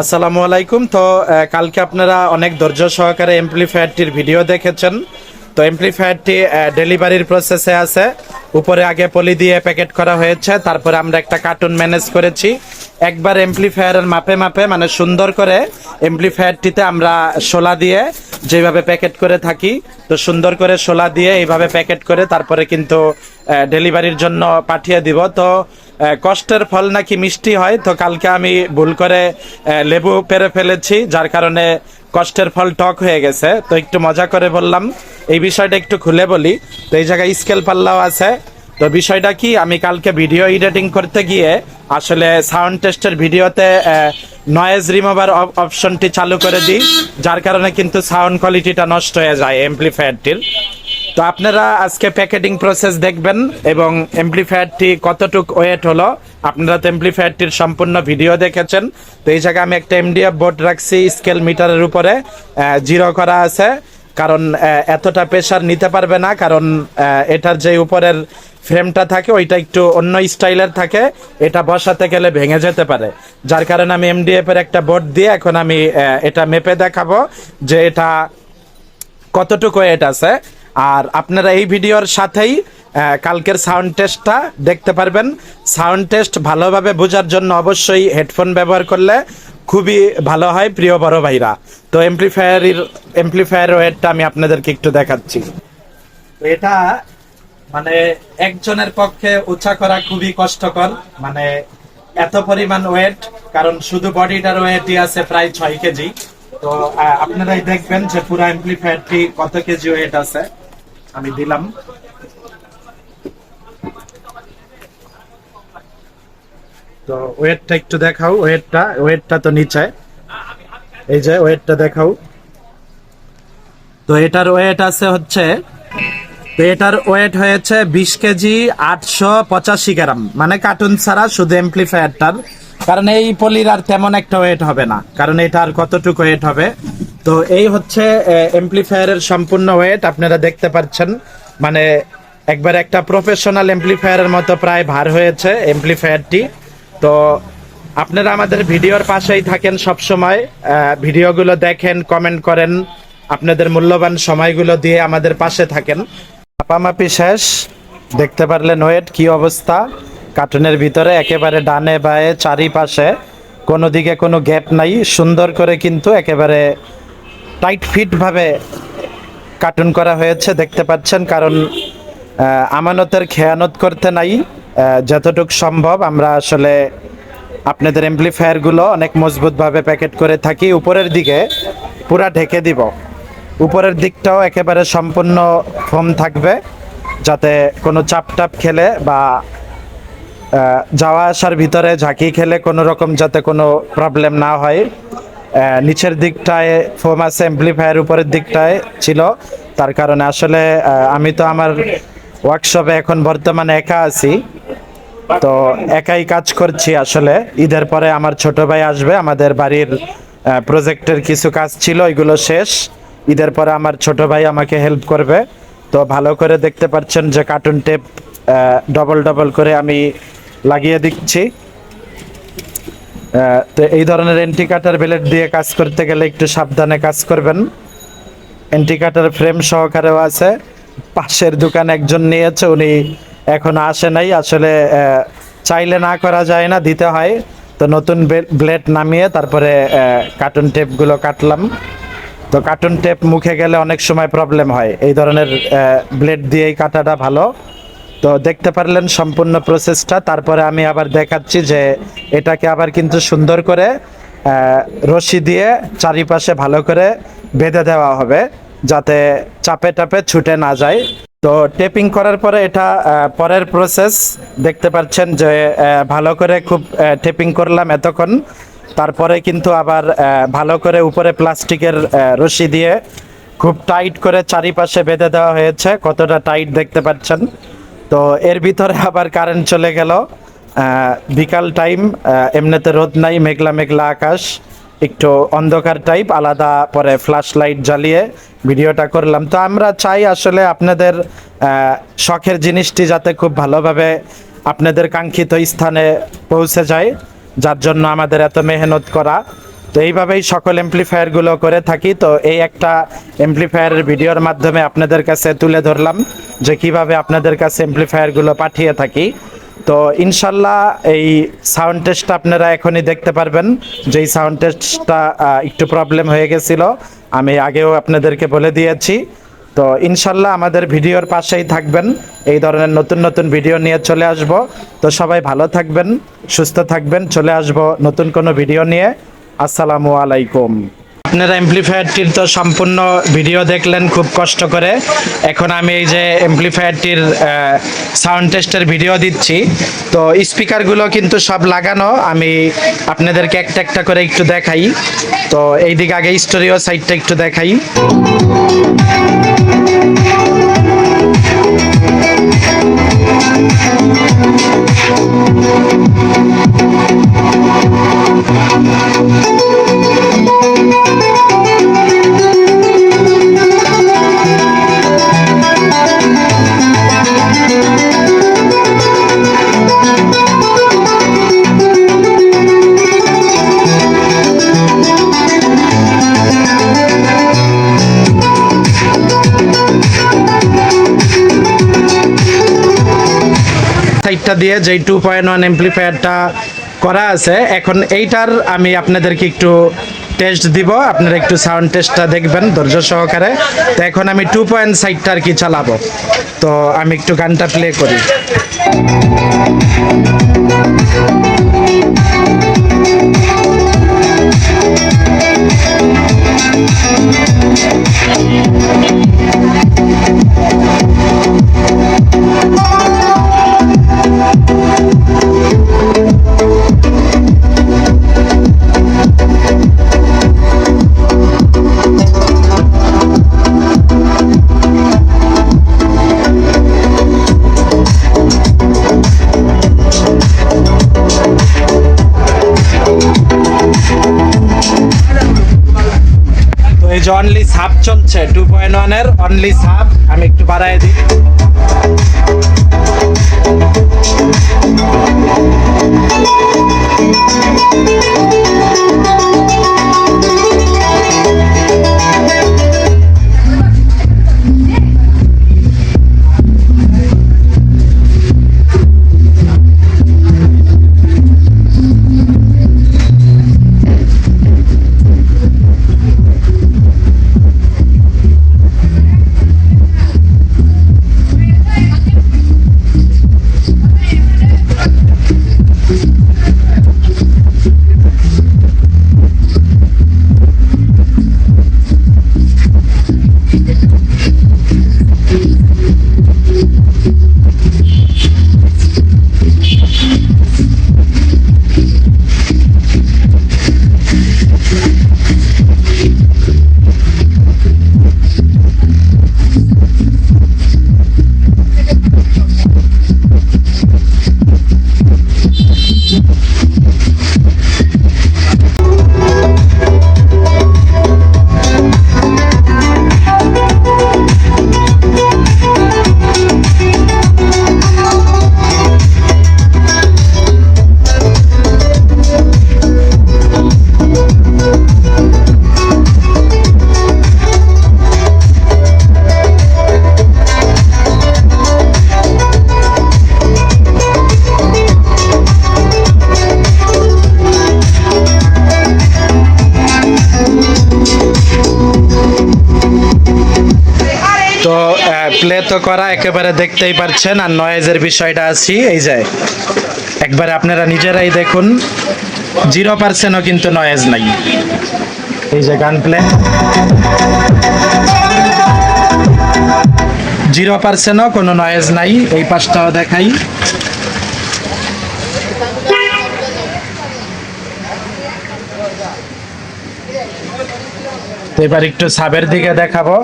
আসসালামু আলাইকুম। তো কালকে আপনারা অনেক ধৈর্য সহকারে এমপ্লিফায়ারটির ভিডিও দেখেছেন। তো এমপ্লিফায়ারটি ডেলিভারির প্রসেসে আছে। উপরে আগে পলি দিয়ে প্যাকেট করা হয়েছে। তারপরে আমরা একটা কার্টুন ম্যানেজ করেছি। একবার এমপ্লিফায়ারের মাপে মাপে মানে সুন্দর করে এমপ্লিফায়ারটিতে আমরা শোলা দিয়ে যেভাবে প্যাকেট করে থাকি, তো সুন্দর করে শোলা দিয়ে এইভাবে প্যাকেট করে তারপরে কিন্তু ডেলিভারির জন্য পাঠিয়ে দিব। তো কষ্টের ফল নাকি মিষ্টি হয়, তো কালকে আমি ভুল করে লেবু পেরে ফেলেছি, যার কারণে কষ্টের ফল টক হয়ে গেছে। তো একটু মজা করে বললাম, এই বিষয়টা একটু খুলে বলি। তো এই জায়গায় স্কেল পাল্লাও আছে। তো বিষয়টা কি, আমি কালকে ভিডিও এডিটিং করতে গিয়ে আসলে সাউন্ড টেস্টের ভিডিওতে নয়েজ রিমুভার অপশনটি চালু করে দিই, যার কারণে কিন্তু সাউন্ড কোয়ালিটিটা নষ্ট হয়ে যায় এমপ্লিফায়ারটির তো আপনারা আজকে প্যাকেটিং প্রসেস দেখবেন এবং এমপ্লিফায়ারটি কতটুক ওয়েট হলো, আপনারা তো এমপ্লিফায়ারটির সম্পূর্ণ ভিডিও দেখেছেন। তো এই জায়গায় আমি একটা এমডিএফ বোর্ড রাখছি স্কেল মিটারের উপরে জিরো করা আছে। কারণ এতটা প্রেশার নিতে পারবে না, কারণ এটার যে উপরের ফ্রেমটা থাকে, ওইটা একটু অন্য স্টাইলের থাকে, এটা বসাতে গেলে ভেঙে যেতে পারে। যার কারণে আমি এমডিএফ এর একটা বোর্ড দিয়ে এখন আমি এটা মেপে দেখাবো যে এটা কতটুকু ওয়েট আছে। আর আপনারা এই ভিডিওর সাথেই কালকের সাউন্ড টেস্টটা দেখতে পারবেন। সাউন্ড টেস্ট ভালোভাবে বোঝার জন্য অবশ্যই হেডফোন ব্যবহার করলে খুবই ভালো হয়, প্রিয় বড় ভাইরা। তো এমপ্লিফায়ারের এমপ্লিফায়ার ওয়েটটা আমি আপনাদেরকে একটু দেখাচ্ছি। এটা মানে একজনের পক্ষে উঁচা করা খুবই কষ্টকর। মানে এত পরিমাণ ওয়েট, কারণ শুধু বডিটার ওয়েটই আছে প্রায় ছয় কেজি। তো আপনারাই দেখবেন যে পুরো এমপ্লিফায়ারটি কত কেজি ওয়েট আছে। আমি দিলাম। তো ওয়েটটা একটু দেখাও, ওয়েটটা ওয়েটটা তো নিচে। এই যে, ওয়েটটা দেখাও। তো এটার ওয়েট আছে হচ্ছে, তো এটার ওয়েট হয়েছে বিশ কেজি আটশো পঁচাশি গ্রাম। মানে কার্টুন ছাড়া শুধু এমপ্লিফায়ারটার কারণ এই পলির আর তেমন একটা ওয়েট হবে না। কারণ এটা আর কতটুকু ওয়েট হবে? তো এই হচ্ছে এমপ্লিফায়ারের সম্পূর্ণ ওয়েট। আপনারা দেখতে পাচ্ছেন মানে একবার একটা প্রফেশনাল এমপ্লিফায়ারের মতো প্রায় ভার হয়েছে এমপ্লিফায়ারটি তো আপনারা আমাদের ভিডিওর পাশেই থাকেন সব সময় ভিডিওগুলো দেখেন কমেন্ট করেন, আপনাদের মূল্যবান সময়গুলো দিয়ে আমাদের পাশে থাকেন। মাপামাপি শেষ, দেখতে পারলেন ওয়েট, কি অবস্থা? কার্টুনের ভিতরে একেবারে ডানে বায়ে চারিপাশে, কোনো দিকে কোনো গ্যাপ নাই, সুন্দর করে কিন্তু একেবারে টাইট ফিট ভাবে কার্টুন করা হয়েছে, দেখতে পাচ্ছেন, কারণ আমানতের খেয়ানত করতে নাই। যতটুক সম্ভব আমরা আসলে আপনাদের এমপ্লিফায়ারগুলো অনেক মজবুতভাবে প্যাকেট করে থাকি। উপরের দিকে পুরা ঢেকে দিব। উপরের দিকটাও একেবারে সম্পূর্ণ ফোম থাকবে, যাতে কোনো চাপ টাপ খেলে বা যাওয়া আসার ভিতরে ঝাঁকি খেলে কোনো রকম যাতে কোনো প্রবলেম না হয়। নিচের দিকটায় ফোম আছে এমপ্লিফায়ার উপরের দিকটায় ছিল। তার কারণে আসলে আমি তো আমার ওয়ার্কশপে এখন বর্তমানে একা আছি। তো একাই কাজ করছি আসলে। ঈদের পরে আমার ছোট ভাই আসবে, আমাদের বাড়ির প্রজেক্টের কিছু কাজ ছিল এগুলো শেষ। ঈদের পরে আমার ছোট ভাই আমাকে হেল্প করবে। তো ভালো করে দেখতে পাচ্ছেন যে কার্টুন টেপ ডবল ডবল করে আমি লাগিয়ে দিচ্ছি। তো এই ধরনের এন্টি কাটার ব্লেড দিয়ে কাজ করতে গেলে একটু সাবধানে কাজ করবেন। এন্টি কাটার ফ্রেম সহকারেও আছে। পাশের দোকান একজন নিয়েছে, উনি এখন আসে নাই। আসলে চাইলে না করা যায় না, দিতে হয়। তো নতুন ব্লেড নামিয়ে তারপরে কার্টুন টেপগুলো কাটলাম। তো কার্টুন টেপ মুখে গেলে অনেক সময় প্রবলেম হয়। এই ধরনের ব্লেড দিয়েই কাটাটা ভালো। তো দেখতে পারলেন সম্পূর্ণ প্রসেসটা তারপরে আমি আবার দেখাচ্ছি যে, এটাকে আবার কিন্তু সুন্দর করে রশি দিয়ে চারিপাশে ভালো করে বেঁধে দেওয়া হবে, যাতে চাপে টাপে ছুটে না যায়। তো টেপিং করার পরে এটা পরের প্রসেস দেখতে পাচ্ছেন যে ভালো করে খুব টেপিং করলাম এতক্ষণ। তারপরে কিন্তু আবার ভালো করে উপরে প্লাস্টিকের রশি দিয়ে খুব টাইট করে চারিপাশে বেঁধে দেওয়া হয়েছে। কতটা টাইট দেখতে পাচ্ছেন। তো এর ভিতরে আবার কারেন্ট চলে গেল। বিকাল টাইম এমনিতে রোদ নাই, মেঘলা মেঘলা আকাশ। একটু অন্ধকার টাইপ আলাদা পরে ফ্ল্যাশ লাইট জ্বালিয়ে ভিডিওটা করলাম। তো আমরা চাই আসলে আপনাদের শখের জিনিসটি যাতে খুব ভালোভাবে আপনাদের কাঙ্ক্ষিত স্থানে পৌঁছে যায়, যার জন্য আমাদের এত মেহনত করা। তো এইভাবেই সকল এমপ্লিফায়ারগুলো করে থাকি। তো এই একটা এমপ্লিফায়ারের ভিডিওর মাধ্যমে আপনাদের কাছে তুলে ধরলাম যে কীভাবে আপনাদের কাছে এমপ্লিফায়ারগুলো পাঠিয়ে থাকি। তো ইনশাল্লাহ এই সাউন্ড টেস্টটা আপনারা এখনই দেখতে পারবেন। যে এই সাউন্ড টেস্টটা একটু প্রবলেম হয়ে গেছিল, আমি আগেও আপনাদেরকে বলে দিয়েছি। তো ইনশাল্লাহ আমাদের ভিডিওর পাশেই থাকবেন। এই ধরনের নতুন নতুন ভিডিও নিয়ে চলে আসব। তো সবাই ভালো থাকবেন, সুস্থ থাকবেন, চলে আসব নতুন কোনো ভিডিও নিয়ে। আসসালামু আলাইকুম। আপনারা এমপ্লিফায়ারটির তো সম্পূর্ণ ভিডিও দেখলেন, খুব কষ্ট করে। এখন আমি এই যে এমপ্লিফায়ারটির সাউন্ড টেস্টের ভিডিও দিচ্ছি। তো স্পিকারগুলো কিন্তু সব লাগানো, আমি আপনাদেরকে একটা একটা করে একটু দেখাই। তো এইদিকে আগে স্টোরিও সাইডটা একটু দেখাই। সাইডটা দিয়ে যেই টু পয়েন্ট ওয়ান এমপ্লিফায়ারটা করা আছে, এখন এইটার আমি আপনাদেরকে একটু টেস্ট দিব। আপনারা একটু সাউন্ড টেস্টটা দেখবেন ধৈর্য সহকারে। তো এখন আমি টু পয়েন্ট সাইডটা আর কি চালাবো? তো আমি একটু গানটা প্লে করি। যে অনলি সাপ চলছে টু পয়েন্ট ওয়ানের অনলি সাব আমি একটু বাড়াই দিই। তো প্লে তো করা একেবারে দেখতেই পারছেন, আর নয়েজের বিষয়টা আছি, এই যে। একবারে আপনারা নিজেরাই দেখুন, জিরো পার্সেন্টও কিন্তু নয়েজ নাই। এই যে গান প্লে। জিরো পার্সেন্টও কোনো নয়েজ নাই, এই পাশটাও দেখাই। এবার একটু সাবের দিকে দেখাবো।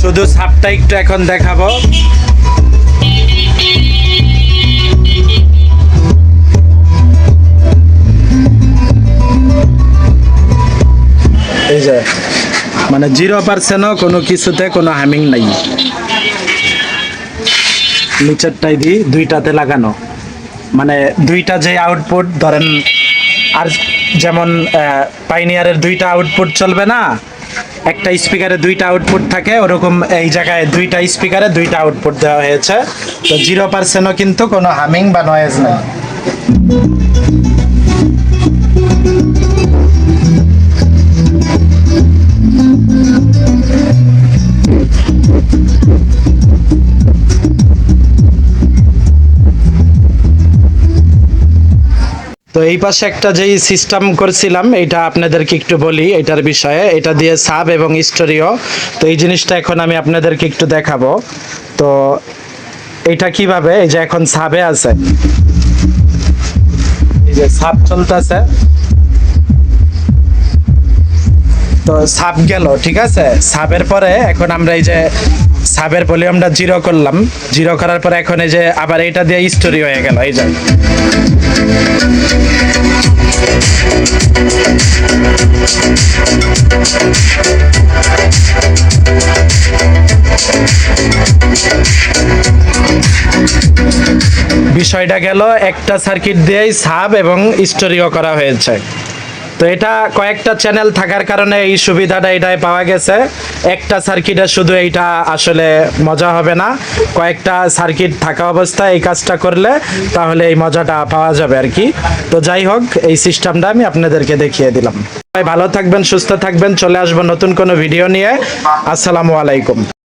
শুধু সাপটা একটু এখন দেখাবো। মানে জিরো পার্সেন্টও কোনো কিছুতে কোনো হ্যামিং নাই। নিচেরটাই দিই দুইটাতে লাগানো। মানে দুইটা যে আউটপুট ধরেন, আর যেমন পাইনিয়ারের দুইটা আউটপুট চলবে না, একটা স্পিকারে দুইটা আউটপুট থাকে, ওরকম এই জায়গায় দুইটা স্পিকারে দুইটা আউটপুট দেওয়া হয়েছে। তো জিরো পার্সেন্টও কিন্তু কোনো হামিং বা নয়েজ নেই। এই পাশে একটা যেই সিস্টেম করছিলাম, এটা আপনাদেরকে একটু বলি এটার বিষয়ে। এটা দিয়ে সাব এবং স্টোরিও। তো এই জিনিসটা এখন আমি আপনাদেরকে একটু দেখাবো। তো এটা কীভাবে? এই যে এখন সাবে আছে। এই যে সাব চলতেছে। তো সাব গেল, ঠিক আছে? সাবের পরে এখন আমরা এই যে সাবের ভলিউমটা জিরো করলাম। জিরো করার পরে এখন এই যে আবার এটা দিয়ে স্টোরি হয়ে গেল, এই যে। বিষয়টা গেল, একটা সার্কিট দিয়েই সাব এবং স্টোরিও করা হয়েছে। তো এটা কয়েকটা চ্যানেল থাকার কারণে এই সুবিধাটা এটাই পাওয়া গেছে। একটা সার্কিটে শুধু এইটা আসলে মজা হবে না। কয়েকটা সার্কিট থাকা অবস্থায় এই কাজটা করলে তাহলে এই মজাটা পাওয়া যাবে আর কি। তো যাই হোক, এই সিস্টেমটা আমি আপনাদেরকে দেখিয়ে দিলাম। ভালো থাকবেন, সুস্থ থাকবেন, চলে আসব নতুন কোনো ভিডিও নিয়ে। আসসালামু আলাইকুম।